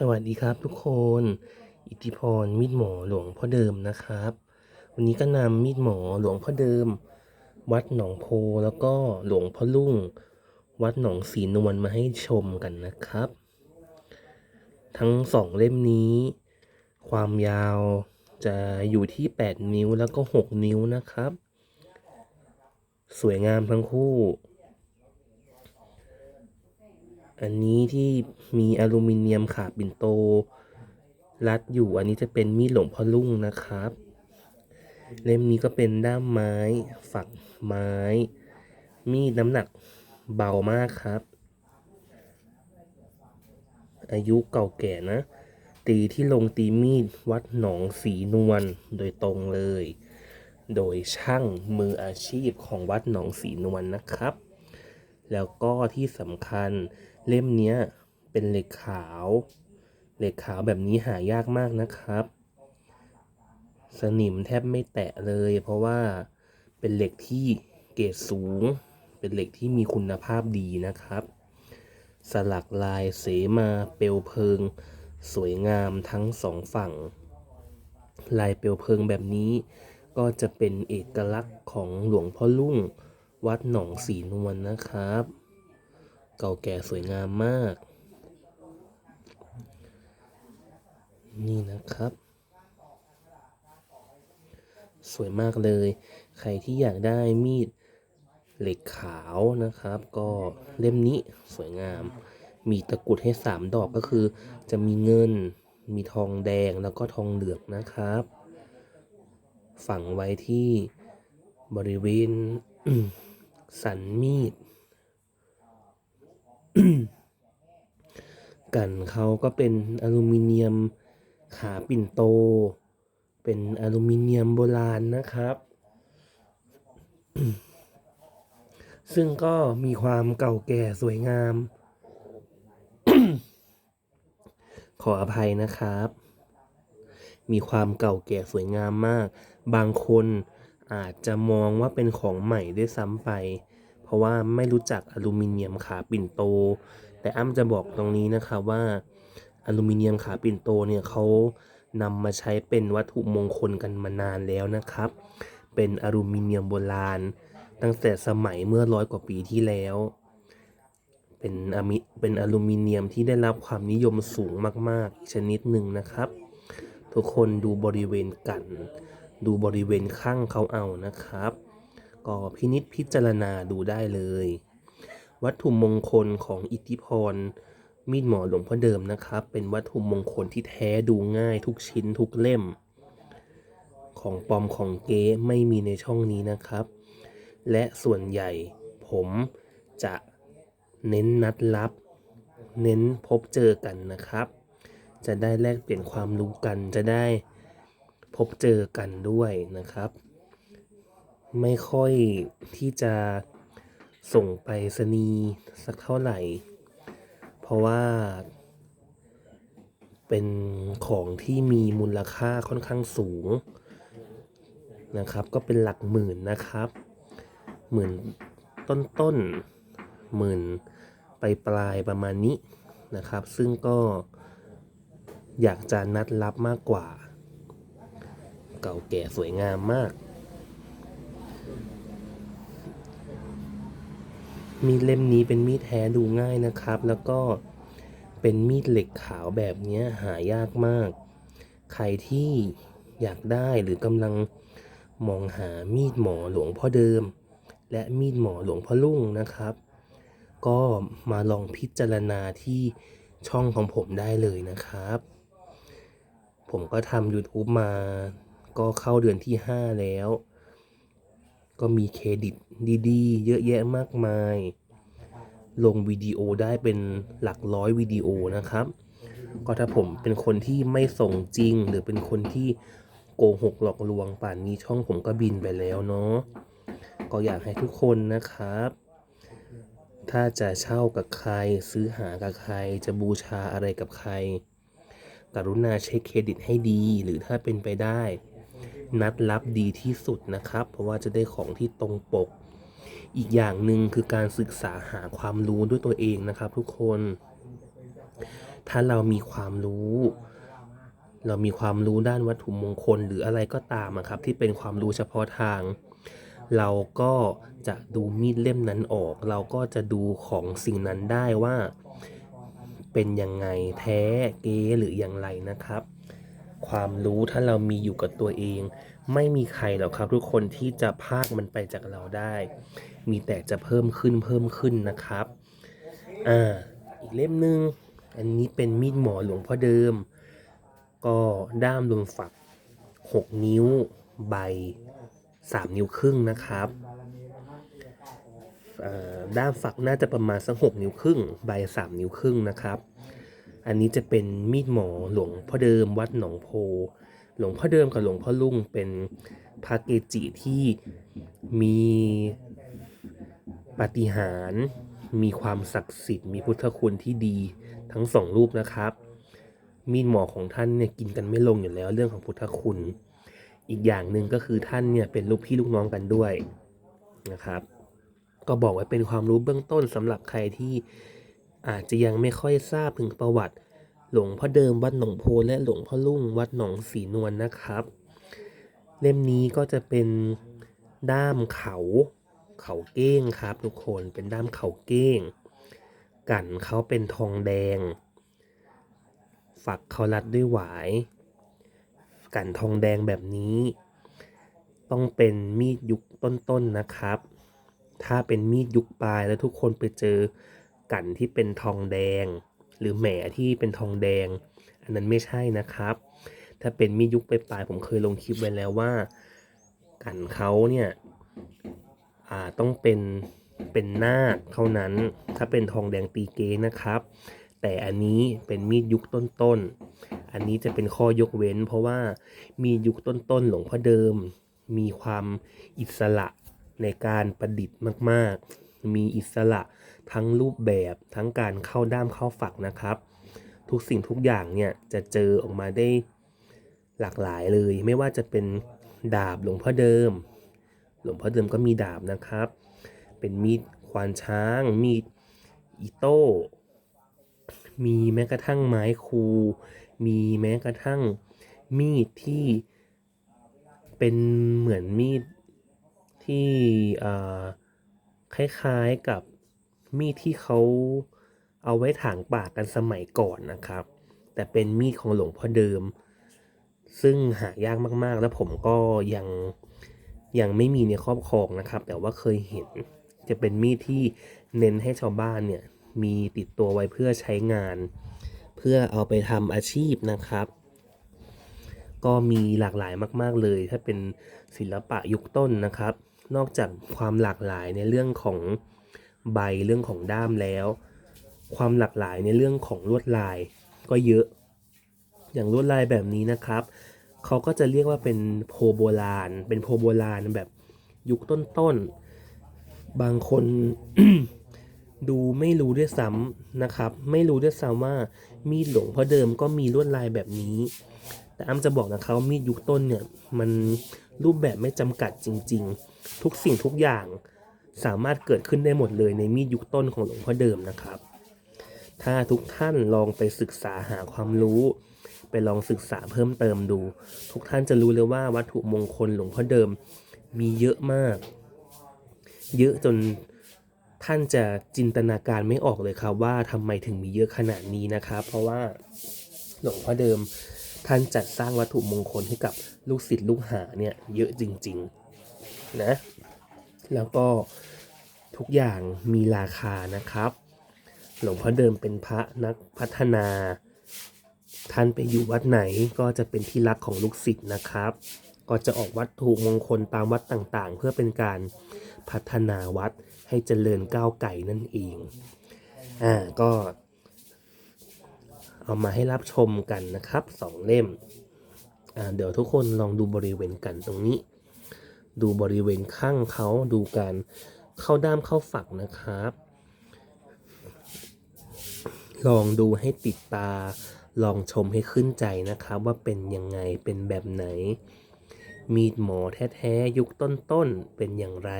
สวัสดีครับทุกคน อิทธิพรมีดหมอหลวงพ่อเดิมนะครับ วันนี้ก็นำมีดหมอหลวงพ่อเดิม วัดหนองโพแล้วก็หลวงพ่อลุ่ง วัดหนองสีนวลมาให้ชมกันนะครับ ทั้งสองเล่มนี้ ความยาวจะอยู่ที่ 8 นิ้วแล้วก็ 6 นิ้วนะครับ สวยงามทั้งคู่ อันนี้ที่มีอลูมิเนียมขาปิ่นโต รัดอยู่อันนี้จะเป็นมีดหลวงพ่อลุ่งนะครับ เล่มนี้ก็เป็นด้ามไม้ ฝักไม้ มีดน้ำหนักเบามากครับ อายุเก่าแก่นะ ตีที่ลงตีมีดวัดหนองสีนวลโดยตรงเลย โดยช่างมืออาชีพของวัดหนองสีนวลนะครับ แล้วก็ที่สำคัญ เล่มเนี้ยเป็นเหล็กขาว เหล็กขาวแบบนี้หายากมากนะครับ สนิมแทบไม่แตะเลย เพราะว่าเป็นเหล็กที่เกรดสูง เป็นเหล็กที่มีคุณภาพดีนะครับ สลักลายเสมาเปลวเพลิง สวยงามทั้งสองฝั่ง ลายเปลวเพลิงแบบนี้ ก็จะเป็นเอกลักษณ์ของหลวงพ่อลุ่ง วัดหนองสีนวลนะครับ เก่าแก่สวยงามมาก นี่นะครับ สวยมากเลย ใครที่อยากได้มีดเหล็กขาวนะครับ ก็เล่มนี้สวยงาม มีตะกรุดให้สามดอกก็คือ จะมีเงิน มีทองแดงแล้วก็ทองเหลืองนะครับ ฝังไว้ที่บริเวณสันมีด กันเขาก็เป็นอลูมิเนียมขาปิ่นโต เป็นอลูมิเนียมโบราณนะครับ ซึ่งก็มีความเก่าแก่สวยงาม ขออภัยนะครับ มีความเก่าแก่สวยงามมาก บางคนอาจจะมองว่าเป็นของใหม่ด้วยซ้ำไป เพราะว่าไม่รู้จักอลูมิเนียมขาปิ่นโต แต่อ้ำจะบอกตรงนี้นะครับว่าอลูมิเนียมขาปิ่นโตเนี่ยเขานำมาใช้เป็นวัตถุมงคลกันมานานแล้วนะครับ เป็นอลูมิเนียมโบราณ ตั้งแต่สมัยเมื่อร้อยกว่าปีที่แล้ว เป็นอะมิเป็นอลูมิเนียมที่ได้รับความนิยมสูงมากๆอีกชนิดหนึ่งนะครับ ทุกคนดูบริเวณกัน ดูบริเวณข้างเขาเอานะครับ ก็พินิษพิจารณาดูได้เลย วัตถุมงคลของอิทธิพร มีดหมอหลวงพ่อเดิมนะครับ เป็นวัตถุมงคลที่แท้ดูง่ายทุกชิ้นทุกเล่ม ของปลอมของเก๊ไม่มีในช่องนี้นะครับ และส่วนใหญ่ผมจะเน้นนัดลับ เน้นพบเจอกันนะครับ จะได้แลกเปลี่ยนความรู้กันจะได้พบเจอกันด้วยนะครับ ไม่ค่อยที่จะส่งไปสนีสักเท่าไหร่ เพราะว่า เป็นของที่มีมูลค่าค่อนข้างสูงนะครับ ก็เป็นหลักหมื่นนะครับ หมื่นต้นต้นๆหมื่นไปปลายประมาณนี้นะครับ ซึ่งก็อยากจะนัดรับมากกว่า เก่าแก่สวยงามมาก มีดเล่มนี้เป็นมีดแท้ดูง่ายนะครับ แล้วก็เป็นมีดเหล็กขาวแบบนี้หายากมาก ใครที่อยากได้หรือกำลังมองหามีดหมอหลวงพ่อเดิม และมีดหมอหลวงพ่อลุ่งนะครับ ก็มาลองพิจารณาที่ช่องของผมได้เลยนะครับ ผมก็ทำ YouTube มาก็เข้าเดือนที่ 5 แล้ว ก็มีเครดิต ดีๆ เยอะแยะมากมาย ลงวิดีโอได้เป็นหลักร้อยวิดีโอนะครับ ก็ถ้าผมเป็นคนที่ไม่ส่งจริง หรือเป็นคนที่โกหกหลอกลวงป่านนี้ช่องผมก็บินไปแล้วเนาะก็อยากให้ทุกคนนะครับ ถ้าจะเช่ากับใครซื้อหากับใคร จะบูชาอะไรกับใคร กรุณาเช็คเครดิตให้ดี หรือถ้าเป็นไปได้ นัดรับดีที่สุดนะครับ เพราะว่าจะได้ของที่ตรงปก อีกอย่างหนึ่งคือการศึกษาหาความรู้ด้วยตัวเองนะครับ ทุกคน ถ้าเรามีความรู้ เรามีความรู้ด้านวัตถุมงคลหรืออะไรก็ตามครับ ที่เป็นความรู้เฉพาะทาง เราก็จะดูมีดเล่มนั้นออก เราก็จะดูของสิ่งนั้นได้ว่า เป็นยังไงแท้เก๊หรืออย่างไรนะครับ ความรู้ถ้าเรามีอยู่กับตัวเอง ไม่มีใครหรอกครับ ทุกคนที่จะพากมันไปจากเราได้ มีแต่จะเพิ่มขึ้นเพิ่มขึ้นนะครับอ่าอีกเล่มหนึ่งอันนี้เป็นมีดหมอหลวงพ่อเดิม ก็ด้ามรวมฝัก 6 นิ้วใบ 3 นิ้วครึ่งนะครับด้ามฝักน่าจะประมาณสัก6นิ้วครึ่งใบ3นิ้วครึ่งนะครับ อันนี้จะเป็นมีดหมอหลวงพ่อเดิมวัดหนองโพ หลวงพ่อเดิมกับหลวงพ่อลุ่งเป็นพระเกจิที่มีปาฏิหาริย์มีความศักดิ์สิทธิ์มีพุทธคุณที่ดีทั้งสองรูปนะครับ มีดหมอของท่านเนี่ยกินกันไม่ลงอยู่แล้วเรื่องของพุทธคุณ อีกอย่างหนึ่งก็คือท่านเนี่ยเป็นลูกพี่ลูกน้องกันด้วยนะครับ ก็บอกไว้เป็นความรู้เบื้องต้นสำหรับใครที่อาจจะยังไม่ค่อยทราบถึงประวัติ หลวงพ่อเดิมวัดหนองโพและหลวงพ่อลุ่งวัดหนองสีนวลนะครับ เล่มนี้ก็จะเป็นด้ามเขาเขาเก้งครับทุกคนเป็นด้ามเขาเก้ง กันเขาเป็นทองแดง ฝักเขารัดด้วยหวาย กันทองแดงแบบนี้ ต้องเป็นมีดยุคต้นๆนะครับ ถ้าเป็นมีดยุคปลายแล้วทุกคนไปเจอกันที่เป็นทองแดง หรือแหมที่เป็นทองแดง อันนั้นไม่ใช่นะครับ ถ้าเป็นมียุคปลายๆผมเคยลงคลิปไว้แล้วว่า กันเขาเนี่ยอ่าต้องเป็นเป็นนาคเท่านั้น ถ้าเป็นทองแดงตีเกนะครับ แต่อันนี้เป็นมีดยุคต้นๆ อันนี้จะเป็นข้อยกเว้น เพราะว่ามียุคต้นๆหลวงพ่อเดิม มีความอิสระในการประดิษฐ์มากๆ มีอิสระ ทั้งรูปแบบทั้งการเข้าด้ามเข้าฝักนะครับ ทุกสิ่งทุกอย่างเนี่ยจะเจอออกมาได้หลากหลายเลย ไม่ว่าจะเป็นดาบหลวงพ่อเดิม หลวงพ่อเดิมก็มีดาบนะครับ เป็นมีดควานช้าง มีดอิโต้มีแม้กระทั่งไม้คู มีแม้กระทั่งมีดที่เป็นเหมือนมีดที่อ่าคล้ายๆกับ มีดที่เขาเอาไว้ถางป่ากันสมัยก่อนนะครับ แต่เป็นมีดของหลวงพ่อเดิม ซึ่งหายากมากๆ แล้วผมก็ยังยังไม่มีในครอบครองนะครับ แต่ว่าเคยเห็นจะเป็นมีดที่เน้นให้ชาวบ้านเนี่ยมีติดตัวไว้เพื่อใช้งาน เพื่อเอาไปทำอาชีพนะครับ ก็มีหลากหลายมาก ๆเลย ถ้าเป็นศิลปะยุคต้นนะครับ นอกจากความหลากหลายในเรื่องของ ใบเรื่องของด้ามแล้ว ความหลากหลายในเรื่องของลวดลายก็เยอะ อย่างลวดลายแบบนี้นะครับเขาก็จะเรียกว่าเป็นโพโบราณ เป็นโพโบราณแบบยุคต้นๆ บางคนดูไม่รู้ด้วยซ้ำนะครับ ไม่รู้ด้วยซ้ำว่ามีดหลวงพ่อเดิมก็มีลวดลายแบบนี้ แต่อ้ำจะบอกนะครับว่ามีดยุคต้นเนี่ยมันรูปแบบไม่จำกัดจริง ๆ ทุกสิ่งทุกอย่าง สามารถเกิดขึ้นได้หมดเลยในมีดยุคต้นของหลวงพ่อเดิมนะครับ ถ้าทุกท่านลองไปศึกษาหาความรู้ ไปลองศึกษาเพิ่มเติมดู ทุกท่านจะรู้เลยว่าวัตถุมงคลหลวงพ่อเดิมมีเยอะมาก เยอะจนท่านจะจินตนาการไม่ออกเลยครับว่าทำไมถึงมีเยอะขนาดนี้นะครับ เพราะว่าหลวงพ่อเดิมท่านจัดสร้างวัตถุมงคลให้กับลูกศิษย์ลูกหาเนี่ยเยอะจริง ๆ นะ แล้วก็ทุกอย่างมีราคานะครับ หลวงพ่อเดิมเป็นพระนักพัฒนา ท่านไปอยู่วัดไหนก็จะเป็นที่รักของลูกศิษย์นะครับ ก็จะออกวัตถุมงคลตามวัดต่างๆ เพื่อเป็นการพัฒนาวัดให้เจริญก้าวไก่นั่นเอง อ่าก็ เอามาให้รับชมกันนะครับสองเล่ม อ่าเดี๋ยวทุกคนลองดูบริเวณกันตรงนี้ ดูบริเวณข้างเขาดูการเข้าด้ามเข้าฝักนะครับ ลองดูให้ติดตา ลองชมให้ขึ้นใจนะครับ ว่าเป็นยังไงเป็นแบบไหน มีดหมอแท้ๆ ยุคต้นๆ เป็นอย่างไร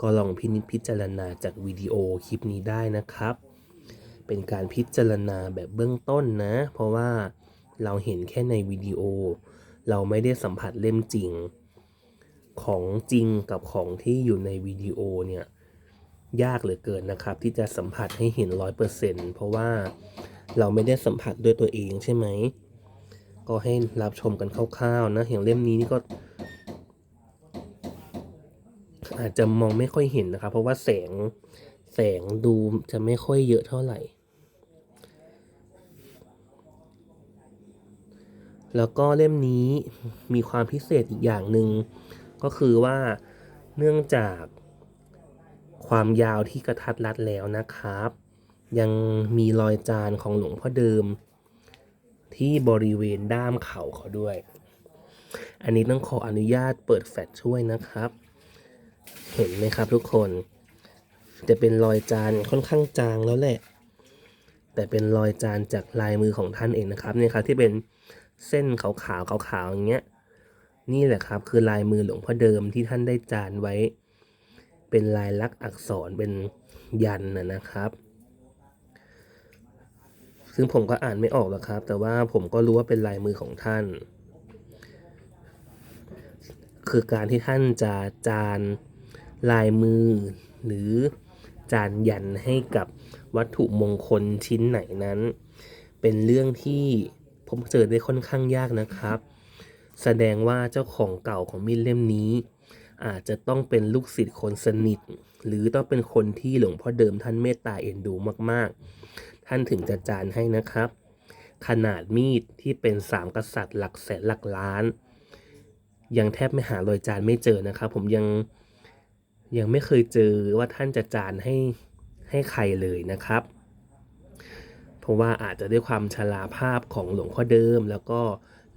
ก็ลองพินิจพิจารณาจากวิดีโอคลิปนี้ได้นะครับ เป็นการพิจารณาแบบเบื้องต้นนะ เพราะว่าเราเห็นแค่ในวิดีโอ เราไม่ได้สัมผัสเล่มจริง ของจริงกับของที่อยู่ในวิดีโอเนี่ยยากเหลือเกินนะครับ ที่จะสัมผัสให้เห็นร้อยเปอร์เซ็นเพราะว่าเราไม่ได้สัมผัสด้วยตัวเองใช่ไหม ก็ให้รับชมกันคร่าวๆนะอย่างเล่มนี้นี่ก็ อาจจะมองไม่ค่อยเห็นนะครับ เพราะว่าแสงแสงดูจะไม่ค่อยเยอะเท่าไหร่ แล้วก็เล่มนี้มีความพิเศษอีกอย่างหนึ่ง ก็คือว่าเนื่องจากความยาวที่กระทัดรัดแล้วนะครับ ยังมีรอยจานของหลวงพ่อเดิม ที่บริเวณด้ามเข่าเขาด้วย อันนี้ต้องขออนุญาตเปิดแฟลชช่วยนะครับ เห็นไหมครับทุกคน จะเป็นรอยจานค่อนข้างจางแล้วแหละ แต่เป็นรอยจานจากลายมือของท่านเองนะครับเนี่ยครับที่เป็นเส้นขาวขาวๆขาวๆอย่างเงี้ย นี่แหละครับ คือลายมือหลวงพ่อเดิมที่ท่านได้จานไว้ เป็นลายลักษณ์อักษรเป็นยันนะนะครับ ซึ่งผมก็อ่านไม่ออกหรอกครับ แต่ว่าผมก็รู้ว่าเป็นลายมือของท่าน คือการที่ท่านจะจานลายมือ หรือจานยันให้กับวัตถุมงคลชิ้นไหนนั้น เป็นเรื่องที่ผมเจอได้ค่อนข้างยากนะครับ แสดงว่าเจ้าของเก่าของมีดเล่มนี้ อาจจะต้องเป็นลูกศิษย์คนสนิท หรือต้องเป็นคนที่หลวงพ่อเดิมท่านเมตตาเอ็นดูมากๆ ท่านถึงจะจานให้นะครับ ขนาดมีดที่เป็นสามกษัตริย์หลักแสนหลักล้าน ยังแทบไม่หารอยจานไม่เจอนะครับ ผมยังยังไม่เคยเจอว่าท่านจะจานให้ให้ใครเลยนะครับ เพราะว่าอาจจะด้วยความชราภาพของหลวงพ่อเดิมแล้วก็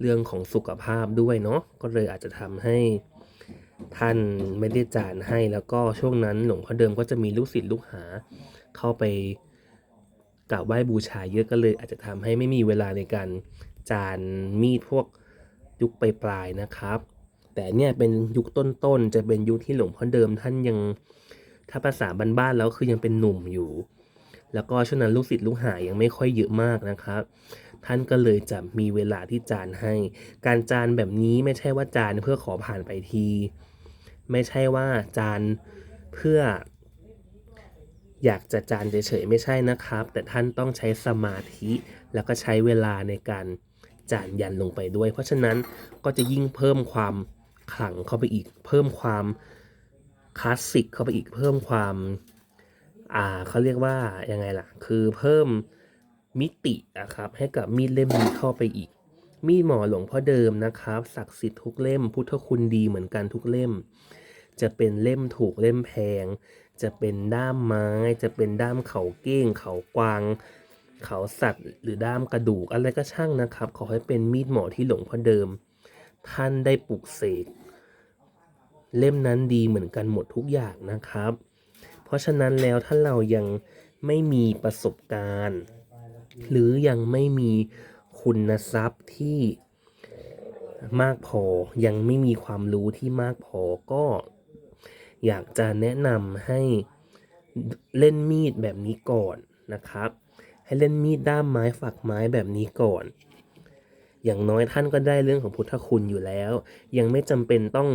เรื่องของสุขภาพด้วยเนาะก็เลยอาจจะทำให้ท่านไม่ได้จานให้แล้วก็ช่วงนั้นหลวงพ่อเดิมก็จะมีลูกศิษย์ลูกหา เข้าไปกราบไหว้บูชาเยอะก็เลยอาจจะทำให้ไม่มีเวลาในการจานมีดพวกยุคปลายๆนะครับ แต่เนี่ยเป็นยุคต้นๆจะเป็นยุคที่หลวงพ่อเดิมท่านยังถ้าภาษาบ้านๆแล้วคือยังเป็นหนุ่มอยู่ แล้วก็ช่วงนั้นลูกศิษย์ลูกหายังไม่ค่อยเยอะมากนะครับ ท่านก็เลยจะมีเวลาที่จานให้ การจานแบบนี้ไม่ใช่ว่าจานเพื่อขอผ่านไปที ไม่ใช่ว่าจานเพื่อ อยากจะจานเฉยๆไม่ใช่นะครับ แต่ท่านต้องใช้สมาธิแล้วก็ใช้เวลาในการจานยันลงไปด้วย เพราะฉะนั้นก็จะยิ่งเพิ่มความขลังเข้าไปอีก เพิ่มความคลาสสิกเข้าไปอีกเพิ่มความ อ่าเขาเรียกว่ายังไงล่ะ คือเพิ่ม มิติอะครับให้กับมีดเล่มนี้เข้าไปอีก มีดหมอหลวงพ่อเดิมนะครับศักดิ์สิทธิ์ทุกเล่ม พุทธคุณดีเหมือนกันทุกเล่ม จะเป็นเล่มถูกเล่มแพง จะเป็นด้ามไม้ จะเป็นด้ามเขาเก้ง เขากวาง เขาสัตว์ หรือด้ามกระดูกอะไรก็ช่างนะครับ ขอให้เป็นมีดหมอที่หลวงพ่อเดิม ท่านได้ปลุกเสกเล่มนั้นดีเหมือนกันหมดทุกอย่างนะครับ เพราะฉะนั้นแล้วถ้าเรายังไม่มีประสบการณ์ หรือยังไม่มีคุณทรัพย์ที่มากพอยังไม่มีความรู้ที่มากพอก็ อยากจะแนะนำให้เล่นมีดแบบนี้ก่อนนะครับ ให้เล่นมีดด้ามไม้ฝักไม้แบบนี้ก่อน อย่างน้อยท่านก็ได้เรื่องของพุทธคุณอยู่แล้ว ยังไม่จำเป็นต้อง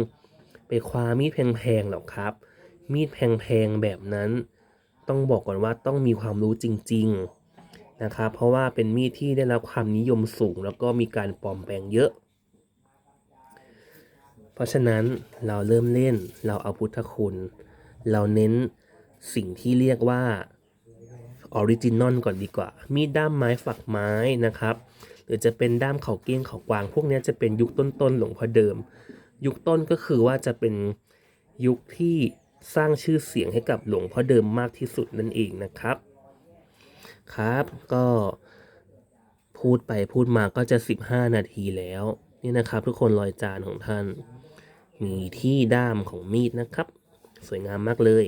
ไปคว้ามีดแพงๆหรอกครับ มีดแพงๆแบบนั้น ต้องบอกก่อนว่าต้องมีความรู้จริง ๆ นะครับเพราะว่าเป็นมีดที่ได้รับความนิยมสูง แล้วก็มีการปลอมแปลงเยอะ เพราะฉะนั้นเราเริ่มเล่นเราเอาพุทธคุณ เราเน้นสิ่งที่เรียกว่าออริจินอลก่อนดีกว่า มีดด้ามไม้ฝักไม้นะครับ หรือจะเป็นด้ามเขาเก้งเขากวาง พวกนี้จะเป็นยุคต้นๆหลวงพ่อเดิม ยุคต้นก็คือว่าจะเป็นยุคที่สร้างชื่อเสียงให้กับหลวงพ่อเดิมมากที่สุดนั่นเองนะครับ ครับ ก็พูดไปพูดมาก็จะ 15 นาทีแล้ว นี่นะครับทุกคนรอยจานของท่าน มีที่ด้ามของมีดนะครับ สวยงามมากเลย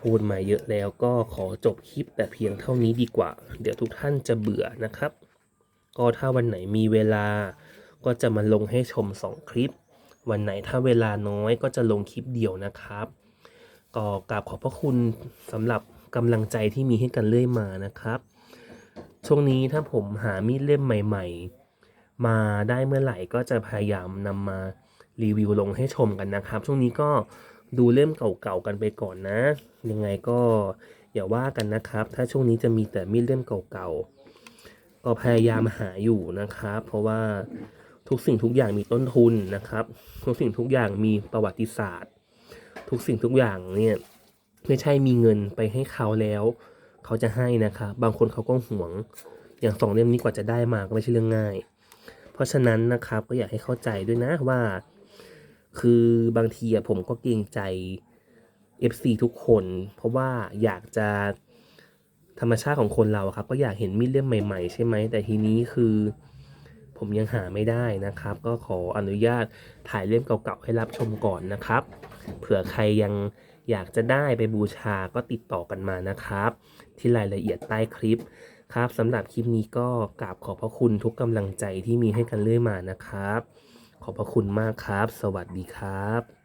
พูดมาเยอะแล้วก็ขอจบคลิปแต่เพียงเท่านี้ดีกว่า เดี๋ยวทุกท่านจะเบื่อนะครับ ก็ถ้าวันไหนมีเวลา ก็จะมาลงให้ชม 2 คลิป วันไหนถ้าเวลาน้อยก็จะลงคลิปเดียวนะครับ ก็กราบขอบพระคุณสำหรับ กำลังใจที่มีให้กันเรื่อยมานะครับ ช่วงนี้ถ้าผมหามีดเล่มใหม่ ๆ มาได้เมื่อไหร่ก็จะพยายามนำมารีวิวลงให้ชมกันนะครับ ช่วงนี้ก็ดูเล่มเก่าๆกันไปก่อนนะ ยังไงก็อย่าว่ากันนะครับ ถ้าช่วงนี้จะมีแต่มีดเล่มเก่าๆก็พยายามหาอยู่นะครับ เพราะว่าทุกสิ่งทุกอย่างมีต้นทุนนะครับ ทุกสิ่งทุกอย่างมีประวัติศาสตร์ ทุกสิ่งทุกอย่างเนี่ย ไม่ใช่มีเงินไปให้เขาแล้ว เขาจะให้นะครับบางคนเขาก็หวง อย่างสองเล่มนี้กว่าจะได้มาก็ไม่ใช่เรื่องง่าย เพราะฉะนั้นนะครับก็อยากให้เข้าใจด้วยนะว่า คือบางทีผมก็เกรงใจ FC ทุกคน เพราะว่าอยากจะธรรมชาติของคนเราครับ ก็อยากเห็นมีดเล่มใหม่ๆ ใช่ไหมแต่ทีนี้คือผมยังหาไม่ได้นะครับ ก็ขออนุญาตถ่ายเล่มเก่าๆให้รับชมก่อนนะครับ เผื่อใครยัง อยากจะได้ไปบูชาก็ติดต่อกันมานะครับ ที่รายละเอียดใต้คลิปครับสำหรับคลิปนี้ก็กราบขอบพระคุณทุกกำลังใจที่มีให้กันเรื่อยมานะครับ ขอบพระคุณมากครับ สวัสดีครับ